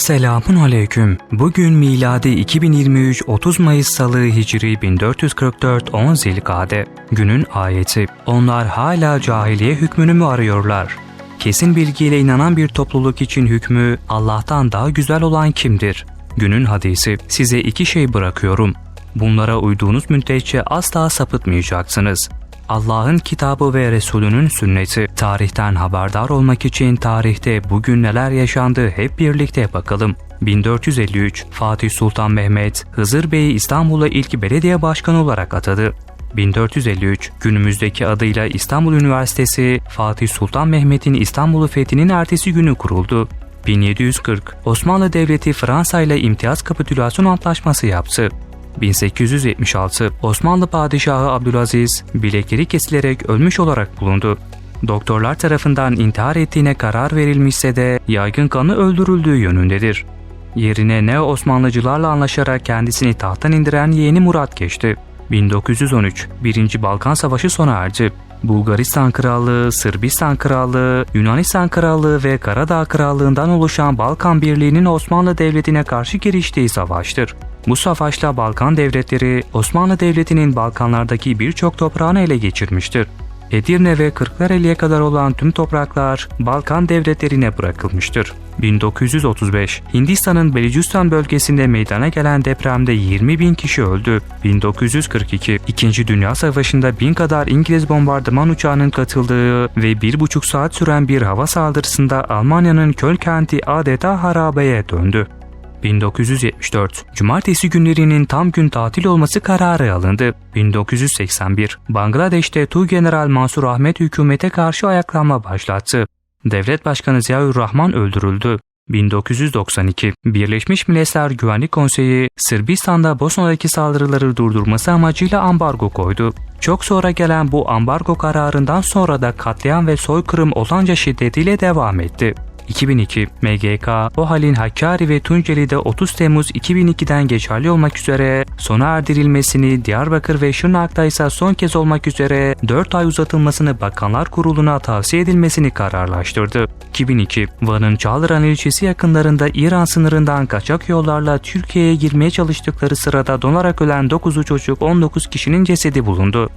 Selamun aleyküm. Bugün miladi 2023 30 Mayıs Salı Hicri 1444 10 Zilkade. Günün ayeti. Onlar hala cahiliye hükmünü mü arıyorlar? Kesin bilgiyle inanan bir topluluk için hükmü Allah'tan daha güzel olan kimdir? Günün hadisi. Size iki şey bırakıyorum. Bunlara uyduğunuz müddetçe asla sapıtmayacaksınız. Allah'ın kitabı ve Resulünün sünneti. Tarihten haberdar olmak için tarihte bugün neler yaşandı hep birlikte bakalım. 1453 Fatih Sultan Mehmet Hızır Bey'i İstanbul'a ilk belediye başkanı olarak atadı. 1453 günümüzdeki adıyla İstanbul Üniversitesi Fatih Sultan Mehmet'in İstanbul'u fethinin ertesi günü kuruldu. 1740 Osmanlı Devleti Fransa ile imtiyaz kapitülasyon antlaşması yaptı. 1876 Osmanlı Padişahı Abdülaziz bilekleri kesilerek ölmüş olarak bulundu. Doktorlar tarafından intihar ettiğine karar verilmişse de yaygın kanı öldürüldüğü yönündedir. Yerine Neo Osmanlıcılarla anlaşarak kendisini tahttan indiren yeğeni Murat geçti. 1913 1. Balkan Savaşı sona erdi. Bulgaristan Krallığı, Sırbistan Krallığı, Yunanistan Krallığı ve Karadağ Krallığından oluşan Balkan Birliği'nin Osmanlı Devleti'ne karşı giriştiği savaştır. Bu savaşla Balkan devletleri Osmanlı Devleti'nin Balkanlardaki birçok toprağını ele geçirmiştir. Edirne ve Kırklareli'ye kadar olan tüm topraklar Balkan devletlerine bırakılmıştır. 1935 Hindistan'ın Belucistan bölgesinde meydana gelen depremde 20 bin kişi öldü. 1942 İkinci Dünya Savaşı'nda bin kadar İngiliz bombardıman uçağının katıldığı ve bir buçuk saat süren bir hava saldırısında Almanya'nın Köln kenti adeta harabeye döndü. 1974 Cumartesi günlerinin tam gün tatil olması kararı alındı. 1981 Bangladeş'te Tuğgeneral Mansur Ahmet hükümete karşı ayaklanma başlattı. Devlet Başkanı Ziaur öldürüldü. 1992 Birleşmiş Milletler Güvenlik Konseyi Sırbistan'da Bosna'daki saldırıları durdurması amacıyla ambargo koydu. Çok sonra gelen bu ambargo kararından sonra da katliam ve soykırım olanca şiddetiyle devam etti. 2002 MGK, OHAL'in Hakkari ve Tunceli'de 30 Temmuz 2002'den geçerli olmak üzere sona erdirilmesini, Diyarbakır ve Şırnak'ta ise son kez olmak üzere 4 ay uzatılmasını Bakanlar Kurulu'na tavsiye edilmesini kararlaştırdı. 2002 Van'ın Çağlayan ilçesi yakınlarında İran sınırından kaçak yollarla Türkiye'ye girmeye çalıştıkları sırada donarak ölen 9 çocuk 19 kişinin cesedi bulundu.